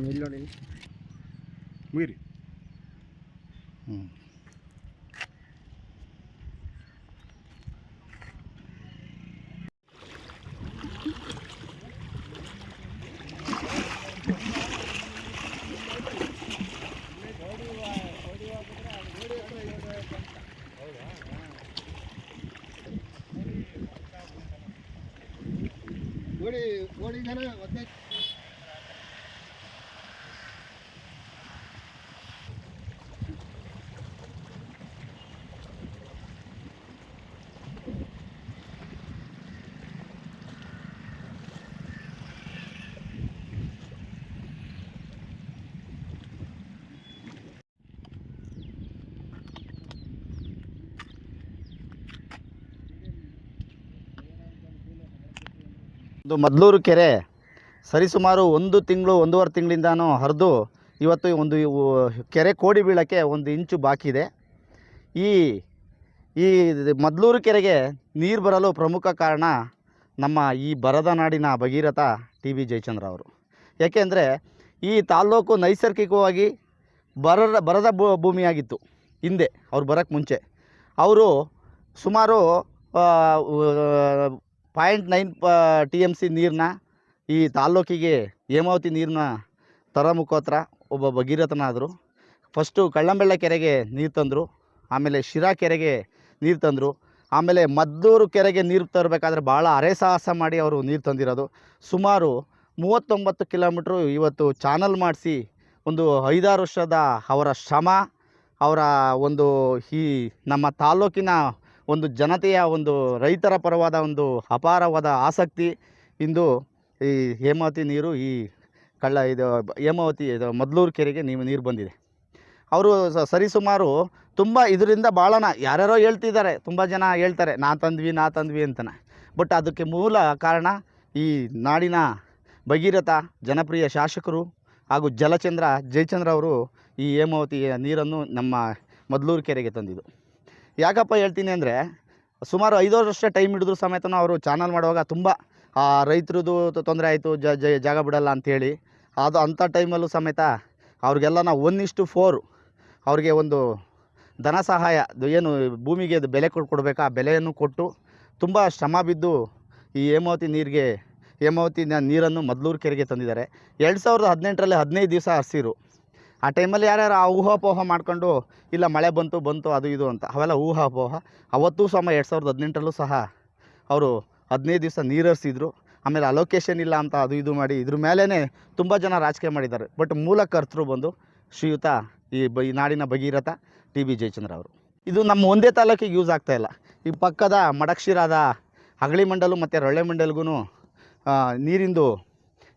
ಇಲ್ಲಿ ನೋಡಿ ಮುಗಿರಿ ಹ್ಞೂ ಓಡಿ ಓಡಿ ಜನ ಇದು ಮದ್ಲೂರು ಕೆರೆ. ಸರಿಸುಮಾರು ಒಂದು ತಿಂಗಳು, ಒಂದೂವರೆ ತಿಂಗಳಿಂದಾನು ಹರಿದು ಇವತ್ತು ಒಂದು ಕೆರೆ ಕೋಡಿ ಬೀಳೋಕ್ಕೆ ಒಂದು ಇಂಚು ಬಾಕಿ ಇದೆ. ಈ ಈ ಮದ್ಲೂರು ಕೆರೆಗೆ ನೀರು ಬರಲು ಪ್ರಮುಖ ಕಾರಣ ನಮ್ಮ ಈ ಬರದ ನಾಡಿನ ಭಗೀರಥ ಟಿ ವಿ ಜಯಚಂದ್ರ ಅವರು. ಯಾಕೆಂದರೆ ಈ ತಾಲ್ಲೂಕು ನೈಸರ್ಗಿಕವಾಗಿ ಬರದ ಬರದ ಭೂಮಿಯಾಗಿತ್ತು ಹಿಂದೆ, ಅವ್ರು ಬರೋಕ್ಕೆ ಮುಂಚೆ. ಅವರು ಸುಮಾರು ಪಾಯಿಂಟ್ ನೈನ್ ಪ ಟಿ ಎಂ ಸಿ ನೀರನ್ನ ಈ ತಾಲ್ಲೂಕಿಗೆ ಹೇಮಾವತಿ ನೀರನ್ನ ತರ ಮುಖೋತ್ರ ಒಬ್ಬ ಭಗೀರಥನಾದರು. ಫಸ್ಟು ಕಳ್ಳಂಬೆಳ್ಳ ಕೆರೆಗೆ ನೀರು ತಂದರು, ಆಮೇಲೆ ಶಿರಾ ಕೆರೆಗೆ ನೀರು ತಂದರು, ಆಮೇಲೆ ಮದ್ದೂರು ಕೆರೆಗೆ ನೀರು ತರಬೇಕಾದ್ರೆ ಭಾಳ ಅರೆಸಾಹಸ ಮಾಡಿ ಅವರು ನೀರು ತಂದಿರೋದು. ಸುಮಾರು ಮೂವತ್ತೊಂಬತ್ತು ಕಿಲೋಮೀಟ್ರು ಇವತ್ತು ಚಾನಲ್ ಮಾಡಿಸಿ ಒಂದು ಐದಾರು ವರ್ಷದ ಅವರ ಶ್ರಮ, ಅವರ ಒಂದು ಈ ನಮ್ಮ ತಾಲ್ಲೂಕಿನ ಒಂದು ಜನತೆಯ ಒಂದು ರೈತರ ಪರವಾದ ಒಂದು ಅಪಾರವಾದ ಆಸಕ್ತಿ. ಇಂದು ಈ ಹೇಮಾವತಿ ನೀರು ಈ ಕಳ್ಳ ಇದು ಹೇಮಾವತಿ ಇದು ಮದ್ಲೂರು ಕೆರೆಗೆ ನೀವು ನೀರು ಬಂದಿದೆ. ಅವರು ಸರಿಸುಮಾರು ತುಂಬ ಇದರಿಂದ ಭಾಳನ ಯಾರ್ಯಾರೋ ಹೇಳ್ತಿದ್ದಾರೆ. ತುಂಬ ಜನ ಹೇಳ್ತಾರೆ, ನಾ ತಂದ್ವಿ ನಾ ತಂದ್ವಿ ಅಂತನ. ಬಟ್ ಅದಕ್ಕೆ ಮೂಲ ಕಾರಣ ಈ ನಾಡಿನ ಭಗೀರಥ, ಜನಪ್ರಿಯ ಶಾಸಕರು ಹಾಗೂ ಜಲಚಂದ್ರ, ಜಯಚಂದ್ರ ಅವರು ಈ ಹೇಮಾವತಿಯ ನೀರನ್ನು ನಮ್ಮ ಮದ್ಲೂರು ಕೆರೆಗೆ ತಂದಿದ್ದು. ಯಾಕಪ್ಪ ಹೇಳ್ತೀನಿ ಅಂದರೆ ಸುಮಾರು ಐದಾರು ವರ್ಷ ಟೈಮ್ ಹಿಡಿದ್ರು ಸಮೇತ ಅವರು ಚಾನಲ್ ಮಾಡುವಾಗ ತುಂಬ ರೈತರದ್ದು ತೊಂದರೆ ಆಯಿತು, ಜ ಜ, ಜಾಗ ಬಿಡಲ್ಲ ಅಂಥೇಳಿ ಅದು ಅಂಥ ಟೈಮಲ್ಲೂ ಸಮೇತ ಅವ್ರಿಗೆಲ್ಲ ನಾವು ಒನ್ ಇಷ್ಟು ಫೋರ್ ಅವ್ರಿಗೆ ಒಂದು ಧನ ಸಹಾಯ ಏನು ಭೂಮಿಗೆ ಅದು ಬೆಲೆ ಕೊಡಬೇಕು, ಆ ಬೆಲೆಯನ್ನು ಕೊಟ್ಟು ತುಂಬ ಶ್ರಮ ಬಿದ್ದು ಈ ಹೇಮಾವತಿ ನೀರಿಗೆ, ಹೇಮಾವತಿ ನೀರನ್ನು ಮದ್ಲೂರು ಕೆರೆಗೆ ತಂದಿದ್ದಾರೆ. ಎರಡು ಸಾವಿರದ ಹದಿನೆಂಟರಲ್ಲಿ ಹದಿನೈದು ದಿವಸ ಹರಿಸಿರು. ಆ ಟೈಮಲ್ಲಿ ಯಾರ್ಯಾರು ಆ ಊಹಾಪೋಹ ಮಾಡ್ಕೊಂಡು, ಇಲ್ಲ ಮಳೆ ಬಂತು ಬಂತು, ಅದು ಇದು ಅಂತ, ಅವೆಲ್ಲ ಊಹಾಪೋಹ. ಅವತ್ತೂ ಸಮ ಎರಡು ಸಾವಿರದ ಹದಿನೆಂಟರಲ್ಲೂ ಸಹ ಅವರು ಹದಿನೈದು ದಿವಸ ನೀರರಿಸಿದ್ರು ಆಮೇಲೆ ಅಲೋಕೇಶನ್ ಇಲ್ಲ ಅಂತ ಅದು ಇದು ಮಾಡಿ ಇದ್ರ ಮೇಲೇ ತುಂಬ ಜನ ರಾಜಕೀಯ ಮಾಡಿದ್ದಾರೆ. ಬಟ್ ಮೂಲ ಕರ್ತರು ಬಂದು ಶ್ರೀಯುತ, ಈ ಬ, ಈ ನಾಡಿನ ಭಗೀರಥ ಟಿ ಬಿ ಜಯಚಂದ್ರ ಅವರು. ಇದು ನಮ್ಮ ಒಂದೇ ತಾಲೂಕಿಗೆ ಯೂಸ್ ಆಗ್ತಾ ಇಲ್ಲ. ಈ ಪಕ್ಕದ ಮಡಕ್ಷಿರಾದ ಹಗಳಿ ಮಂಡಲು ಮತ್ತು ರೊಳ್ಳೆ ಮಂಡಲ್ಗೂ ನೀರಿಂದು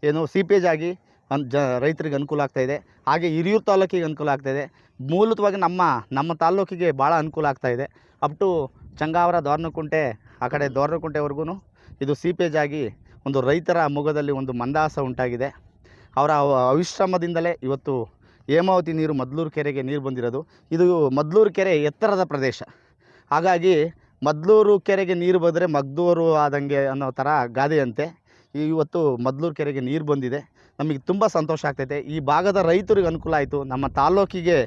ಏನು ಸೀಪೇಜ್ ಆಗಿ ಅನ್ ಜ ರೈತರಿಗೆ ಅನುಕೂಲ ಆಗ್ತಾಯಿದೆ ಹಾಗೆ ಹಿರಿಯೂರು ತಾಲೂಕಿಗೆ ಅನುಕೂಲ ಆಗ್ತಾಯಿದೆ ಮೂಲತವಾಗಿ ನಮ್ಮ ನಮ್ಮ ತಾಲೂಕಿಗೆ ಭಾಳ ಅನುಕೂಲ ಆಗ್ತಾಯಿದೆ ಅಪ್ ಟು ಚಂಗಾವರ, ದೋರ್ನಕುಂಟೆ, ಆ ಕಡೆ ದೋರ್ನಕುಂಟೆವರೆಗೂ ಇದು ಸೀಪೇಜ್ ಆಗಿ ಒಂದು ರೈತರ ಮುಗದಲ್ಲಿ ಒಂದು ಮಂದಾಸ ಉಂಟಾಗಿದೆ. ಅವರ ಅವ- ಅವಿಶ್ರಮದಿಂದಲೇ ಇವತ್ತು ಹೇಮಾವತಿ ನೀರು ಮದ್ಲೂರು ಕೆರೆಗೆ ನೀರು ಬಂದಿರೋದು. ಇದು ಮದ್ಲೂರು ಕೆರೆ ಎತ್ತರದ ಪ್ರದೇಶ. ಹಾಗಾಗಿ ಮದ್ಲೂರು ಕೆರೆಗೆ ನೀರು ಬಂದರೆ ಮಗ್ದೂರು ಆದಂಗೆ ಅನ್ನೋ ಥರ ಗಾದೆಯಂತೆ. ಇವತ್ತು ಮದ್ಲೂರು ಕೆರೆಗೆ ನೀರು ಬಂದಿದೆ. ನಮಗೆ ತುಂಬ ಸಂತೋಷ ಆಗ್ತೈತೆ. ಈ ಭಾಗದ ರೈತರಿಗೆ ಅನುಕೂಲ ಆಯಿತು. ನಮ್ಮ ತಾಲ್ಲೂಕಿಗೆ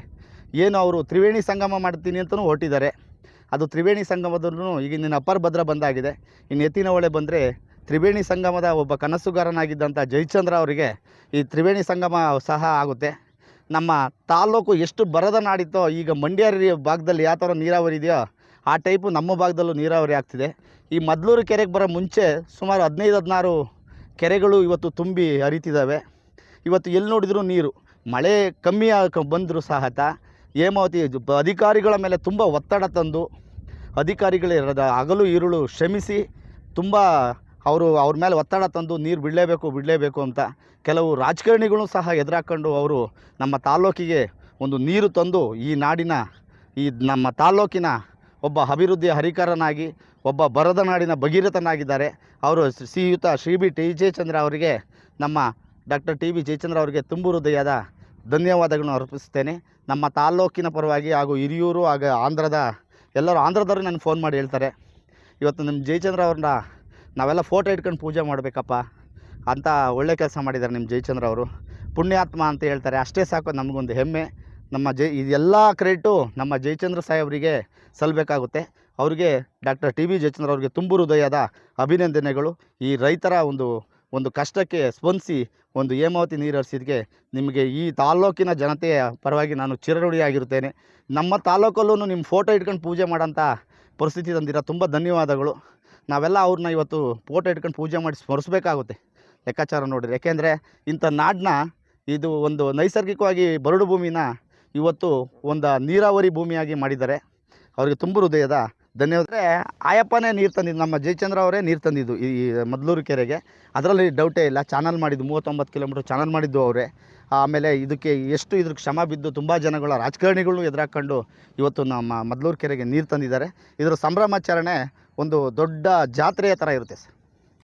ಏನು ಅವರು ತ್ರಿವೇಣಿ ಸಂಗಮ ಮಾಡ್ತೀನಿ ಅಂತಲೂ ಹೊರಟಿದ್ದಾರೆ. ಅದು ತ್ರಿವೇಣಿ ಸಂಗಮದಲ್ಲೂ ಈಗ ನಿನ್ನ ಅಪ್ಪರ್ ಭದ್ರ ಬಂದಾಗಿದೆ. ಇನ್ನು ಎತ್ತಿನ ಹೊಳೆ ಬಂದರೆ ತ್ರಿವೇಣಿ ಸಂಗಮದ ಒಬ್ಬ ಕನಸುಗಾರನಾಗಿದ್ದಂಥ ಜಯಚಂದ್ರ ಅವರಿಗೆ ಈ ತ್ರಿವೇಣಿ ಸಂಗಮ ಸಹ ಆಗುತ್ತೆ. ನಮ್ಮ ತಾಲೂಕು ಎಷ್ಟು ಬರದ ನಾಡಿತ್ತೋ, ಈಗ ಮಂಡ್ಯ ಭಾಗದಲ್ಲಿ ಯಾವ ಥರ ನೀರಾವರಿ ಇದೆಯೋ, ಆ ಟೈಪು ನಮ್ಮ ಭಾಗದಲ್ಲೂ ನೀರಾವರಿ ಆಗ್ತಿದೆ. ಈ ಮದ್ಲೂರು ಕೆರೆಗೆ ಬರೋ ಮುಂಚೆ ಸುಮಾರು ಹದಿನೈದು, ಹದಿನಾರು ಕೆರೆಗಳು ಇವತ್ತು ತುಂಬಿ ಹರಿತಿದ್ದಾವೆ. ಇವತ್ತು ಎಲ್ಲಿ ನೋಡಿದರೂ ನೀರು. ಮಳೆ ಕಮ್ಮಿ ಬಂದರೂ ಸಹತ ಹೇಮಾವತಿ ಅಧಿಕಾರಿಗಳ ಮೇಲೆ ತುಂಬ ಒತ್ತಡ ತಂದು ಅಧಿಕಾರಿಗಳೇ ಹಗಲು ಈರುಳು ಶ್ರಮಿಸಿ ತುಂಬ ಅವರು ಅವ್ರ ಮೇಲೆ ಒತ್ತಡ ತಂದು ನೀರು ಬಿಡಲೇಬೇಕು ಬಿಡಲೇಬೇಕು ಅಂತ ಕೆಲವು ರಾಜಕಾರಣಿಗಳು ಸಹ ಎದುರಾಕೊಂಡು ಅವರು ನಮ್ಮ ತಾಲ್ಲೂಕಿಗೆ ಒಂದು ನೀರು ತಂದು ಈ ನಾಡಿನ, ಈ ನಮ್ಮ ತಾಲ್ಲೂಕಿನ ಒಬ್ಬ ಅಭಿವೃದ್ಧಿಯ ಹರಿಕಾರನಾಗಿ, ಒಬ್ಬ ಬರದ ನಾಡಿನ ಭಗೀರಥನಾಗಿದ್ದಾರೆ. ಅವರು ಶ್ರೀಯುತ ಶ್ರೀ ಬಿ ಟಿ ಜಯಚಂದ್ರ ಅವರಿಗೆ, ನಮ್ಮ ಡಾಕ್ಟರ್ ಟಿ ಬಿ ಜಯಚಂದ್ರ ಅವರಿಗೆ ತುಂಬು ಹೃದಯದ ಧನ್ಯವಾದಗಳನ್ನು ಅರ್ಪಿಸ್ತೇನೆ ನಮ್ಮ ತಾಲ್ಲೂಕಿನ ಪರವಾಗಿ ಹಾಗೂ ಹಿರಿಯೂರು ಹಾಗೂ ಆಂಧ್ರದ ಎಲ್ಲರೂ, ಆಂಧ್ರದವರು ನನಗೆ ಫೋನ್ ಮಾಡಿ ಹೇಳ್ತಾರೆ, ಇವತ್ತು ನಿಮ್ಮ ಜಯಚಂದ್ರ ಅವ್ರನ್ನ ನಾವೆಲ್ಲ ಫೋಟೋ ಇಟ್ಕೊಂಡು ಪೂಜೆ ಮಾಡಬೇಕಪ್ಪ. ಅಂತ ಒಳ್ಳೆ ಕೆಲಸ ಮಾಡಿದ್ದಾರೆ ನಿಮ್ಮ ಜಯಚಂದ್ರ ಅವರು. ಪುಣ್ಯಾತ್ಮ ಅಂತ ಹೇಳ್ತಾರೆ. ಅಷ್ಟೇ ಸಾಕು ನಮಗೊಂದು ಹೆಮ್ಮೆ. ನಮ್ಮ ಜೈ ಇದೆಲ್ಲ ಕ್ರೆಡಿಟು ನಮ್ಮ ಜಯಚಂದ್ರ ಸಾಹೇಬರಿಗೆ ಸಲ್ಲಬೇಕಾಗುತ್ತೆ ಅವರಿಗೆ ಡಾಕ್ಟರ್ ಟಿ ಬಿ ಜಯಚಂದ್ರ ಅವರಿಗೆ ತುಂಬು ಹೃದಯದ ಅಭಿನಂದನೆಗಳು. ಈ ರೈತರ ಒಂದು ಒಂದು ಕಷ್ಟಕ್ಕೆ ಸ್ಪಂದಿಸಿ ಒಂದು ಹೇಮಾವತಿ ನೀರು ಹರಿಸಿದ್ಗೆ ನಿಮಗೆ ಈ ತಾಲ್ಲೂಕಿನ ಜನತೆಯ ಪರವಾಗಿ ನಾನು ಚಿರಋಣಿಯಾಗಿರುತ್ತೇನೆ. ನಮ್ಮ ತಾಲ್ಲೂಕಲ್ಲೂ ನಿಮ್ಮ ಫೋಟೋ ಇಟ್ಕೊಂಡು ಪೂಜೆ ಮಾಡೋಂಥ ಪರಿಸ್ಥಿತಿ ತಂದಿರ. ತುಂಬ ಧನ್ಯವಾದಗಳು. ನಾವೆಲ್ಲ ಅವ್ರನ್ನ ಇವತ್ತು ಫೋಟೋ ಇಟ್ಕೊಂಡು ಪೂಜೆ ಮಾಡಿ ಸ್ಮರಿಸ್ಬೇಕಾಗುತ್ತೆ. ಲೆಕ್ಕಾಚಾರ ನೋಡಿರಿ. ಯಾಕೆಂದರೆ ಇಂಥ ನಾಡನ್ನ ಇದು ಒಂದು ನೈಸರ್ಗಿಕವಾಗಿ ಬರಡು ಭೂಮಿನ ಇವತ್ತು ಒಂದು ನೀರಾವರಿ ಭೂಮಿಯಾಗಿ ಮಾಡಿದ್ದಾರೆ. ಅವರಿಗೆ ತುಂಬ ಹೃದಯದ ಧನ್ಯವಾದ. ಆಯಪ್ಪನೇ ನೀರು ತಂದಿದ್ದು ನಮ್ಮ ಜಯಚಂದ್ರ ಅವರೇ ನೀರು ತಂದಿದ್ದು ಈ ಮದ್ಲೂರು ಕೆರೆಗೆ. ಅದರಲ್ಲಿ ಡೌಟೇ ಇಲ್ಲ ಚಾನಲ್ ಮಾಡಿದ್ದು ಮೂವತ್ತೊಂಬತ್ತು ಕಿಲೋಮೀಟ್ರ್ ಚಾನಲ್ ಮಾಡಿದ್ದು ಅವರೇ. ಆಮೇಲೆ ಇದಕ್ಕೆ ಎಷ್ಟು ಇದ್ರ ಕ್ಷಮ ಬಿದ್ದು ತುಂಬ ಜನಗಳ ರಾಜಕಾರಣಿಗಳು ಎದುರಾಕೊಂಡು ಇವತ್ತು ನಮ್ಮ ಮದ್ಲೂರು ಕೆರೆಗೆ ನೀರು ತಂದಿದ್ದಾರೆ. ಇದರ ಸಂಭ್ರಮಾಚರಣೆ ಒಂದು ದೊಡ್ಡ ಜಾತ್ರೆಯ ಥರ ಇರುತ್ತೆ ಸರ್.